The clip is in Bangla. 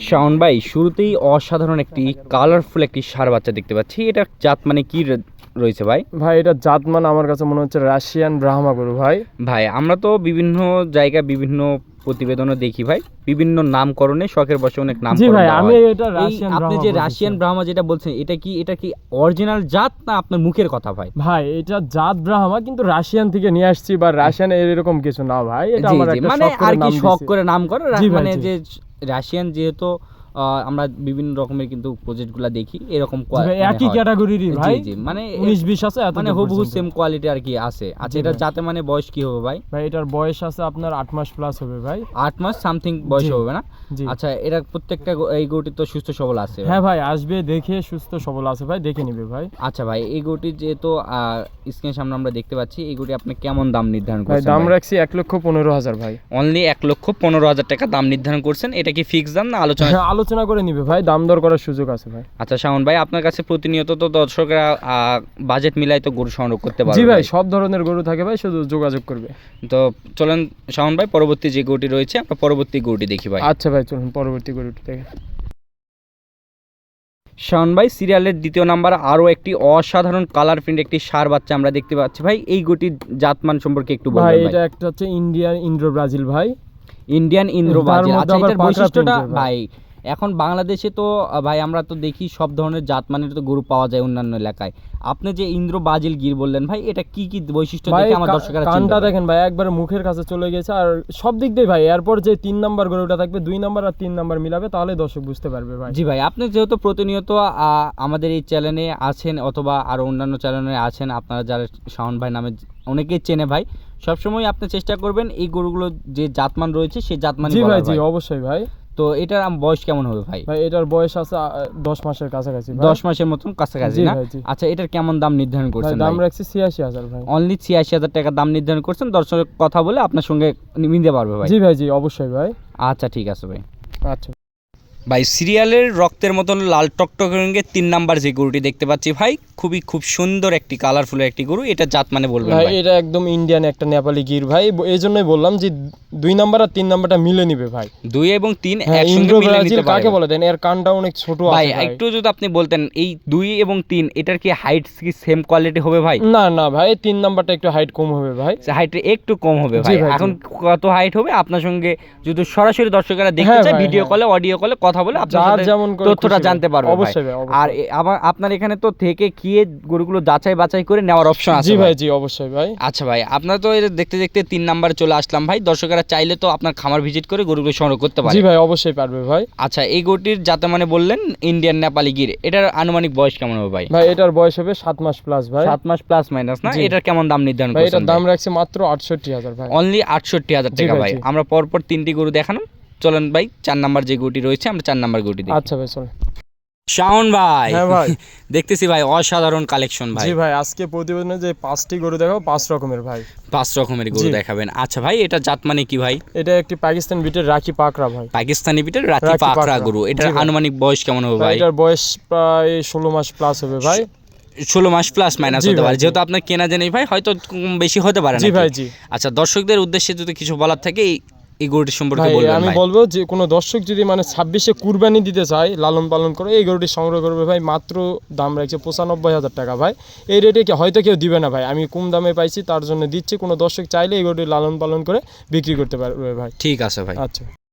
শাওন ভাই শুরুতেই অসাধারণ একটি কালারফুল একটি সার বাচ্চা দেখতে পাচ্ছি। এটা জাত মানে কি রয়েছে ভাই? ভাই এটা জাতমান আমার কাছে মনে হচ্ছে রাশিয়ান ব্রাহ্মা গরু ভাই। ভাই আমরা তো বিভিন্ন জায়গায় বিভিন্ন প্রতিবেদনও দেখি ভাই। বিভিন্ন নামকরণে শখের বসে অনেক নাম জি ভাই আমি এটা রাশিয়ান আপনি যে রাশিয়ান ব্রাহ্মা যেটা বলছেন এটা কি এটা কি অরিজিনাল জাত না আপনার মুখের কথা ভাই? ভাই এটা জাত ব্রাহ্মা কিন্তু রাশিয়ান থেকে নিয়ে আসছি বা রাশিয়ান এরকম কিছু না ভাই। এটা আমার একটা মানে আর কি শখ করে নাম করে মানে যে রাশিয়ান যেহেতু আমরা বিভিন্ন রকমের কিন্তু প্রজেক্টগুলো দেখি। এরকম মানে একই। ক্যাটাগরিরই ভাই। মানে উনিশ বিশ আছে মানে হুবহু সেম কোয়ালিটি আর কি আছে। আচ্ছা এটা যাতে মানে বয়স কি হবে ভাই? ভাই এটার বয়স আছে আপনার আট মাস প্লাস হবে ভাই। আট মাস সামথিং বয়স হবে না? আচ্ছা এটা প্রত্যেকটা এই গরুটি তো সুস্থ সবল আছে হ্যাঁ ভাই আসবে দেখে সুস্থ সবল আছে ভাই দেখে নিবে ভাই। আচ্ছা ভাই এই গরুটি যেহেতু স্ক্রিনের সামনে আমরা দেখতে পাচ্ছি এই গরুটি আপনি কেমন দাম নির্ধারণ করছেন দাম রাখছি এক লক্ষ পনেরো হাজার ভাই। অনলি এক লক্ষ পনেরো হাজার টাকা দাম নির্ধারণ করছেন এটা কি ফিক্স দাম না আলোচনা হ্যাঁ, আলোচনা করে নিবে ভাই। দাম দর করার সুযোগ আছে ভাই। আচ্ছা শাওন ভাই আপনার কাছে প্রতিনিয়ত তো দর্শকরা বাজেট মিলাই তো গরু সংগ্রহ করতে পারবে জি ভাই সব ধরনের গরু থাকে ভাই শুধু যোগাযোগ করবে। তো চলেন শাওন ভাই পরবর্তী যে গরুটি রয়েছে আমরা পরবর্তী গরুটি দেখি ভাই। আচ্ছা ভাই চলুন পরবর্তী গরুটি দেখে শাওন ভাই সিরিয়ালের দ্বিতীয় নাম্বার আরও একটি অসাধারণ কালার প্রিন্ট একটি সার বাচ্চা আমরা দেখতে পাচ্ছি। ভাই এই গরুটির জাতমান সম্পর্কে একটু ভাই এটা একটা হচ্ছে ইন্ডিয়ান ইন্ডো ব্রাজিল ভাই। ইন্ডিয়ান ইন্দ্র মধ্যে আচ্ছা এটার বৈশিষ্ট্যটা ভাই। এখন বাংলাদেশে তো ভাই আমরা তো দেখি সব ধরনের জাতমানের তো গরু পাওয়া যায় অন্যান্য এলাকায়। আপনি যে ইন্দ্র বাজিল গির বললেন ভাই এটা কি কি বৈশিষ্ট্য দেখে আমার দর্শকরা কানটা দেখেন ভাই একবার মুখের কাছে চলে গেছে। আর সব দিক দিয়ে ভাই এরপর যে তিন নাম্বার গরুটা থাকবে দুই নাম্বার আর তিন নাম্বার মিলাবে তাহলে দর্শক বুঝতে পারবে ভাই। জি ভাই আপনি যেহেতু প্রতিনিয়ত আহ, আমাদের এই চ্যানেলে আছেন অথবা আরও অন্যান্য চ্যানেলে আছেন আপনারা যারা শাওন ভাই নামে অনেকেই চেনে ভাই সবসময় আপনি চেষ্টা করবেন এই গরুগুলো যে জাতমান রয়েছে সেই জাতমান জি ভাই জি অবশ্যই ভাই। তো এটার বয়স কেমন হবে ভাই? ভাই এটার বয়স আছে দশ মাসের কাছাকাছি। দশ মাসের মতন কাছাকাছি না? আচ্ছা এটার কেমন দাম নির্ধারণ ভাই করছেন দাম রাখছি ছিয়াশি হাজার ভাই। অনলি ছিয়াশি হাজার টাকা দাম নির্ধারণ করছেন দর্শকের কথা বলে আপনার সঙ্গে নিতে পারবে ভাই। জি ভাই জি অবশ্যই ভাই। আচ্ছা ঠিক আছে ভাই। আচ্ছা। ভাই সিরিয়ালের রক্তের মতন লাল টকটক রঙের তিন নাম্বার যে গরুটি দেখতে পাচ্ছি ভাই খুবই খুব সুন্দর একটি কালারফুল একটি গরু। এটা জাত মানে বলবেন ভাই এটা একদম ইন্ডিয়ান একটা নেপালি গির। ভাই এই জন্যই বললাম যে দুই নাম্বার আর তিন নাম্বারটা মিলে নিবে ভাই। দুই এবং তিন হ্যাঁ একসঙ্গে মিলে নিতে কাকে বলে দেন? এর কানটা অনেক ছোট ভাই আছে ভাই একটু যদি আপনি বলতেন এই দুই এবং তিন এটার কি হাইট কি সেম কোয়ালিটি হবে ভাই? না না ভাই তিন নাম্বারটা একটু হাইট কম হবে ভাই। হাইট একটু কম হবে ভাই। এখন কত হাইট হবে? আপনার সঙ্গে যদি সরাসরি দর্শকেরা দেখতে হ্যাঁ চায় ভিডিও। কলে অডিও কলে কথা বলে আপনার যেমন তথ্যটা জানতে। পারবে অবশ্যই আর আপনার এখানে তো থেকে গিয়ে গরুগুলো যাচাই বাছাই করে নেওয়ার অপশন আছে জি ভাই। জি অবশ্যই ভাই। আচ্ছা ভাই আপনার তো দেখতে দেখতে তিন নাম্বারে চলে আসলাম ভাই। দর্শকেরা চাইলে তো আপনার খামার ভিজিট করে গরুগুলো সংগ্রহ করতে পারে। জি ভাই অবশ্যই পারবে ভাই। আচ্ছা এই গরুটির যাতে মানে বললেন ইন্ডিয়ান নেপালি গির এটার আনুমানিক বয়স কেমন হবে ভাই? ভাই এটার বয়স হবে সাত মাস প্লাস ভাই। সাত মাস প্লাস মাইনাস না? এটার কেমন দাম নির্ধারণ ভাই করছেন এটার দাম রাখছে মাত্র আটষট্টি হাজার ভাই। অনলি আটষট্টি হাজার টাকা ভাই। আমরা পরপর তিনটি গরু দেখানো চলেন ভাই চার নাম্বার যে গরুটি রয়েছে আমরা চার নাম্বার দেখি। আচ্ছা ভাই চল শাওন ভাই। হ্যাঁ ভাই। দেখতেছি ভাই অসাধারণ কালেকশন ভাই। জি ভাই আজকে প্রতিবেদনে যে পাঁচটি গরু দেখাবো পাঁচ রকমের ভাই। পাঁচ রকমের গরু দেখাবেন। আচ্ছা ভাই এটা জাত মানে কি ভাই? এটা একটি পাকিস্তান বিটের রাখি পাকড়া ভাই। পাকিস্তানি রাতি পাকড়া পাকড়া। গরু। এটার আনুমানিক বয়স কেমন হবে ভাই? এটার বয়স প্রায় ষোলো মাস প্লাস হবে ভাই। ষোলো মাস প্লাস মাইনাস হতে পারে। যেহেতু আপনার কেনা জানি ভাই হয়তো বেশি হতে পারে জি ভাই জি। আচ্ছা দর্শকদের উদ্দেশ্যে যদি কিছু বলার থাকে এই গরুটি সম্পর্কে বলবেন আমি বলব যে কোনো দর্শক যদি মানে ছাব্বিশে কুরবানি দিতে চায় লালন পালন করে এই গরুটি সংগ্রহ করবে ভাই মাত্র দাম রাখছে পঁচানব্বই হাজার টাকা ভাই। এই রেটে কি হয়তো কেউ দিবে না ভাই। আমি কম দামে পাইছি তার জন্য দিচ্ছি। কোনো দর্শক চাইলে এই গরুটি লালন পালন করে বিক্রি করতে পারবে ভাই। ঠিক আছে ভাই। আচ্ছা।